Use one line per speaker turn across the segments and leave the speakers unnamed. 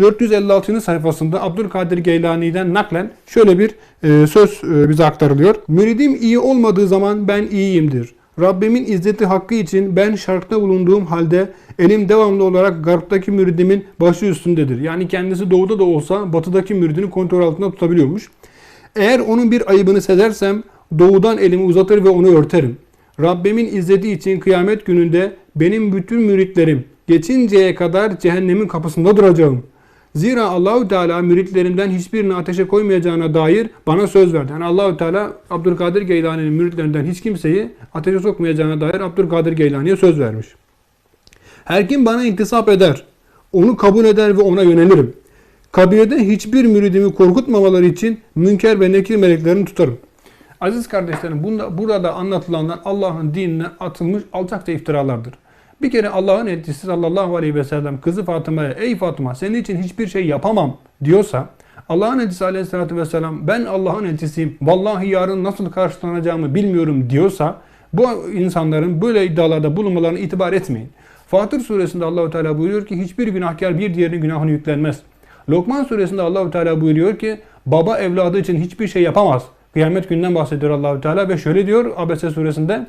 456. sayfasında Abdülkadir Geylani'den naklen şöyle bir e, söz e, bize aktarılıyor. Müridim iyi olmadığı zaman ben iyiyimdir. Rabbimin izzeti hakkı için ben şarkta bulunduğum halde elim devamlı olarak garptaki müridimin başı üstündedir. Yani kendisi doğuda da olsa batıdaki müridini kontrol altında tutabiliyormuş. Eğer onun bir ayıbını sezersem doğudan elimi uzatır ve onu örterim. Rabbimin izzeti için kıyamet gününde benim bütün müritlerim geçinceye kadar cehennemin kapısında duracağım. Zira Allahü Teala müritlerimden hiçbirini ateşe koymayacağına dair bana söz verdi. Yani Allahü Teala Abdülkadir Geylani'nin müritlerinden hiç kimseyi ateşe sokmayacağına dair Abdülkadir Geylani'ye söz vermiş. Her kim bana intisap eder, onu kabul eder ve ona yönelirim. Kabirde hiçbir müridimi korkutmamaları için münker ve nekir meleklerini tutarım. Aziz kardeşlerim bunda, burada anlatılanlar Allah'ın dinine atılmış alçakça iftiralardır. Bir kere Allah'ın elçisi sallallahu aleyhi ve sellem kızı Fatıma'ya ey Fatıma senin için hiçbir şey yapamam diyorsa Allah'ın elçisi aleyhissalatü vesselam ben Allah'ın elçisiyim vallahi yarın nasıl karşılanacağımı bilmiyorum diyorsa bu insanların böyle iddialarda bulunmalarına itibar etmeyin. Fatır suresinde Allahu Teala buyuruyor ki hiçbir günahkar bir diğerinin günahını yüklenmez. Lokman suresinde Allahu Teala buyuruyor ki baba evladı için hiçbir şey yapamaz. Kıyamet günden bahsediyor Allahu Teala ve şöyle diyor Abese suresinde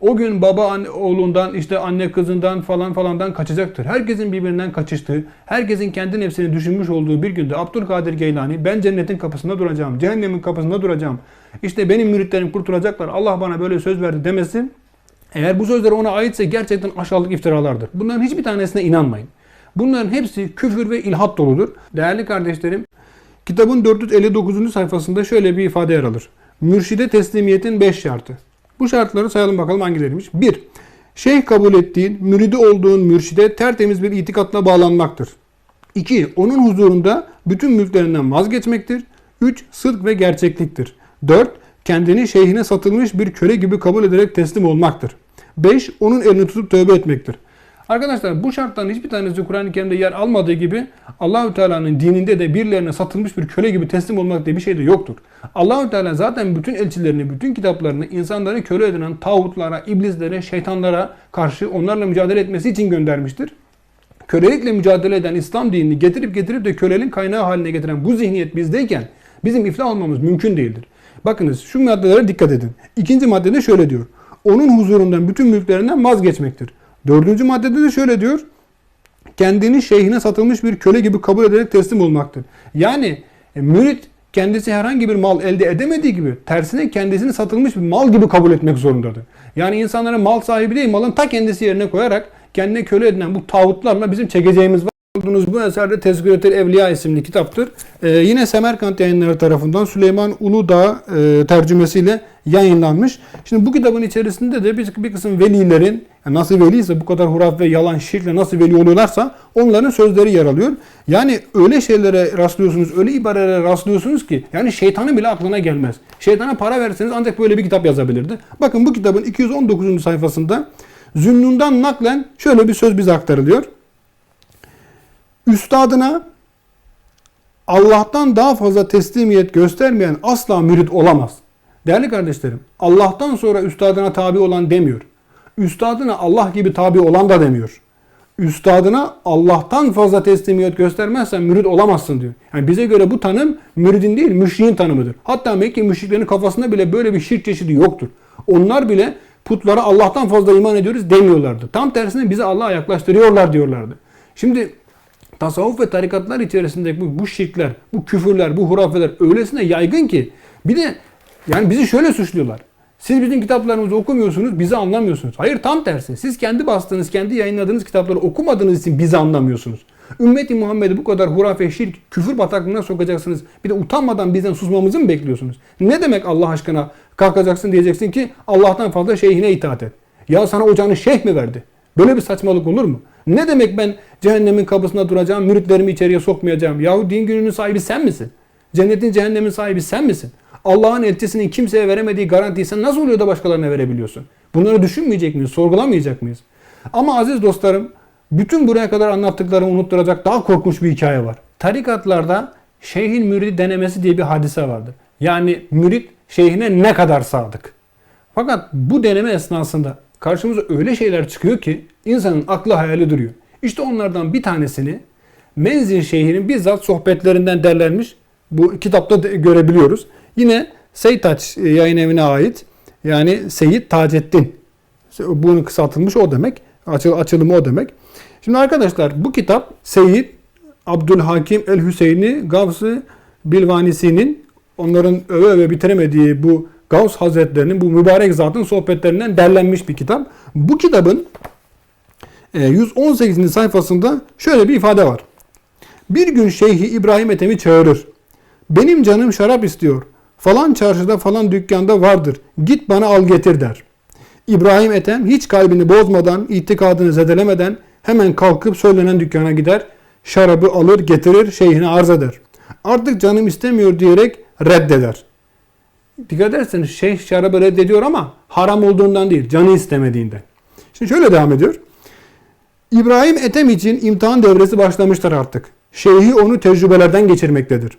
o gün baba oğlundan işte anne kızından falan falandan kaçacaktır. Herkesin birbirinden kaçıştığı, herkesin kendi nefsini düşünmüş olduğu bir günde Abdülkadir Geylani ben cennetin kapısında duracağım, cehennemin kapısında duracağım. İşte benim müritlerim kurtulacaklar. Allah bana böyle söz verdi demesi eğer bu sözler ona aitse gerçekten aşağılık iftiralardır. Bunların hiçbir tanesine inanmayın. Bunların hepsi küfür ve ilhat doludur. Değerli kardeşlerim, kitabın 459. sayfasında şöyle bir ifade yer alır. Mürşide teslimiyetin 5 şartı. Bu şartları sayalım bakalım hangileriymiş. 1. Şeyh kabul ettiğin, müridi olduğun mürşide tertemiz bir itikatla bağlanmaktır. 2. Onun huzurunda bütün mülklerinden vazgeçmektir. 3. Sıdk ve gerçekliktir. 4. Kendini şeyhine satılmış bir köle gibi kabul ederek teslim olmaktır. 5. Onun elini tutup tövbe etmektir. Arkadaşlar bu şartların hiçbir tanesi Kur'an-ı Kerim'de yer almadığı gibi Allahü Teala'nın dininde de birilerine satılmış bir köle gibi teslim olmak diye bir şey de yoktur. Allahü Teala zaten bütün elçilerini, bütün kitaplarını insanları köle edinen tağutlara, iblislere, şeytanlara karşı onlarla mücadele etmesi için göndermiştir. Kölelikle mücadele eden İslam dinini getirip getirip de kölenin kaynağı haline getiren bu zihniyet bizdeyken bizim iflah olmamız mümkün değildir. Bakınız şu maddelere dikkat edin. İkinci maddede şöyle diyor. Onun huzurundan bütün mülklerinden vazgeçmektir. Dördüncü maddede de şöyle diyor. Kendini şeyhine satılmış bir köle gibi kabul ederek teslim olmaktır. Yani e, mürit kendisi herhangi bir mal elde edemediği gibi tersine kendisini satılmış bir mal gibi kabul etmek zorundadır. Yani insanların mal sahibi değil malın ta kendisi yerine koyarak kendine köle edinen bu tağutlarla bizim çekeceğimiz var. Olduğunuz bu eserde Tezkiretül Evliya isimli kitaptır. Ee, yine Semerkant yayınları tarafından Süleyman Uludağ e, tercümesiyle yayınlanmış. Şimdi bu kitabın içerisinde de bir, bir kısım velilerin yani nasıl veliyse bu kadar huraf ve yalan şirkle nasıl veli oluyorlarsa onların sözleri yer alıyor. Yani öyle şeylere rastlıyorsunuz, öyle ibarelere rastlıyorsunuz ki yani şeytanın bile aklına gelmez. Şeytana para verseniz ancak böyle bir kitap yazabilirdi. Bakın bu kitabın 219. sayfasında Zünnun'dan naklen şöyle bir söz bize aktarılıyor. Üstadına Allah'tan daha fazla teslimiyet göstermeyen asla mürit olamaz. Değerli kardeşlerim, Allah'tan sonra üstadına tabi olan demiyor. Üstadına Allah gibi tabi olan da demiyor. Üstadına Allah'tan fazla teslimiyet göstermezsen mürit olamazsın diyor. Yani bize göre bu tanım müridin değil müşriğin tanımıdır. Hatta Mekke müşriklerinin kafasında bile böyle bir şirk çeşidi yoktur. Onlar bile putlara Allah'tan fazla iman ediyoruz demiyorlardı. Tam tersine bizi Allah'a yaklaştırıyorlar diyorlardı. Şimdi tasavvuf ve tarikatlar içerisinde bu, bu şirkler, bu küfürler, bu hurafeler öylesine yaygın ki bir de yani bizi şöyle suçluyorlar. Siz bizim kitaplarımızı okumuyorsunuz, bizi anlamıyorsunuz. Hayır tam tersi. Siz kendi bastığınız, kendi yayınladığınız kitapları okumadığınız için bizi anlamıyorsunuz. Ümmeti Muhammed'i bu kadar hurafe, şirk, küfür bataklığına sokacaksınız. Bir de utanmadan bizden susmamızı mı bekliyorsunuz? Ne demek Allah aşkına kalkacaksın diyeceksin ki Allah'tan fazla şeyhine itaat et. Ya sana ocağını şeyh mi verdi? Böyle bir saçmalık olur mu? Ne demek ben cehennemin kapısında duracağım, müritlerimi içeriye sokmayacağım? Yahu din gününün sahibi sen misin? Cennetin cehennemin sahibi sen misin? Allah'ın elçisinin kimseye veremediği garantiyi sen nasıl oluyor da başkalarına verebiliyorsun? Bunları düşünmeyecek miyiz? Sorgulamayacak mıyız? Ama aziz dostlarım, bütün buraya kadar anlattıklarımı unutturacak daha korkunç bir hikaye var. Tarikatlarda şeyhin müridi denemesi diye bir hadise vardır. Yani mürit şeyhine ne kadar sadık. Fakat bu deneme esnasında karşımıza öyle şeyler çıkıyor ki insanın aklı hayali duruyor. İşte onlardan bir tanesini Menzil Şeyhi'nin bizzat sohbetlerinden derlenmiş. Bu kitapta görebiliyoruz. Yine Seytaç yayın evine ait yani Seyit Taceddin. Bunun kısaltılmış o demek. Açıl, açılımı o demek. Şimdi arkadaşlar bu kitap Seyyid Abdülhakim El Hüseyin'i Gavs-ı Bilvanisi'nin onların öve öve bitiremediği bu Gavs Hazretlerinin bu mübarek zatın sohbetlerinden derlenmiş bir kitap. Bu kitabın e, 118. sayfasında şöyle bir ifade var. Bir gün Şeyhi İbrahim Ethem'i çağırır. Benim canım şarap istiyor. Falan çarşıda falan dükkanda vardır. Git bana al getir der. İbrahim Ethem hiç kalbini bozmadan, itikadını zedelemeden hemen kalkıp söylenen dükkana gider. Şarabı alır getirir şeyhine arz eder. Artık canım istemiyor diyerek reddeder. Dikkat ederseniz şeyh şarabı reddediyor ama haram olduğundan değil, canı istemediğinden. Şimdi şöyle devam ediyor. İbrahim Ethem için imtihan devresi başlamıştır artık. Şeyhi onu tecrübelerden geçirmektedir.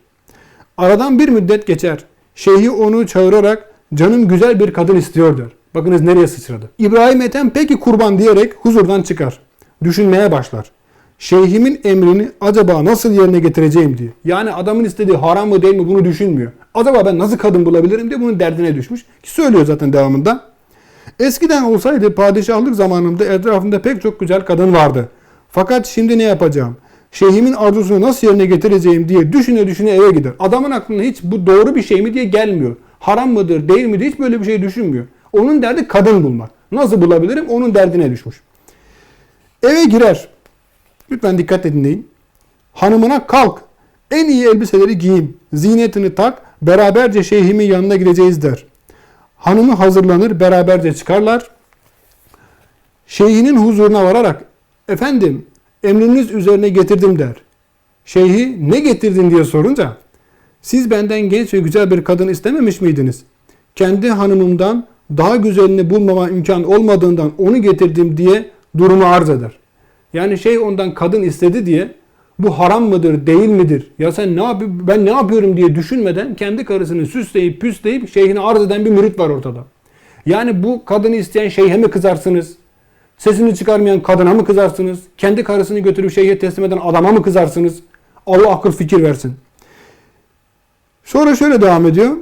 Aradan bir müddet geçer. Şeyhi onu çağırarak canım güzel bir kadın istiyor der. Bakınız nereye sıçradı. İbrahim Ethem peki kurban diyerek huzurdan çıkar. Düşünmeye başlar. Şeyhimin emrini acaba nasıl yerine getireceğim diye. Yani adamın istediği haram mı değil mi bunu düşünmüyor. Acaba ben nasıl kadın bulabilirim diye bunun derdine düşmüş. Ki söylüyor zaten devamında. Eskiden olsaydı padişahlık zamanımda etrafımda pek çok güzel kadın vardı. Fakat şimdi ne yapacağım? Şeyhimin arzusunu nasıl yerine getireceğim diye düşüne düşüne eve gider. Adamın aklına hiç bu doğru bir şey mi diye gelmiyor. Haram mıdır değil midir hiç böyle bir şey düşünmüyor. Onun derdi kadın bulmak. Nasıl bulabilirim onun derdine düşmüş. Eve girer. Lütfen dikkat dinleyin. Hanımına kalk. En iyi elbiseleri giyeyim. Zinetini tak. Beraberce şeyhimin yanına gideceğiz der. Hanımı hazırlanır. Beraberce çıkarlar. Şeyhinin huzuruna vararak efendim emriniz üzerine getirdim der. Şeyhi ne getirdin diye sorunca siz benden genç ve güzel bir kadın istememiş miydiniz? Kendi hanımımdan daha güzelini bulmama imkan olmadığından onu getirdim diye durumu arz eder. Yani şey ondan kadın istedi diye bu haram mıdır değil midir? Ya sen ne yap ben ne yapıyorum diye düşünmeden kendi karısını süsleyip püsleyip şeyhine arz eden bir mürit var ortada. Yani bu kadını isteyen şeyhe mi kızarsınız? Sesini çıkarmayan kadına mı kızarsınız? Kendi karısını götürüp şeyhe teslim eden adama mı kızarsınız? Allah akıl fikir versin. Sonra şöyle devam ediyor.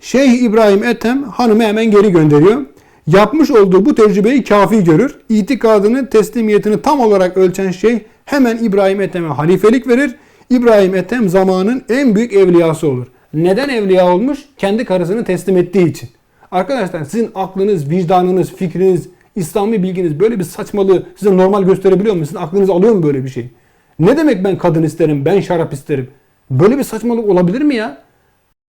Şeyh İbrahim Ethem hanımı hemen geri gönderiyor. Yapmış olduğu bu tecrübeyi kafi görür. İtikadını, teslimiyetini tam olarak ölçen şeyh hemen İbrahim Ethem'e halifelik verir. İbrahim Ethem zamanın en büyük evliyası olur. Neden evliya olmuş? Kendi karısını teslim ettiği için. Arkadaşlar sizin aklınız, vicdanınız, fikriniz, İslami bilginiz böyle bir saçmalığı size normal gösterebiliyor mu? Sizin aklınız alıyor mu böyle bir şey? Ne demek ben kadın isterim, ben şarap isterim? Böyle bir saçmalık olabilir mi ya?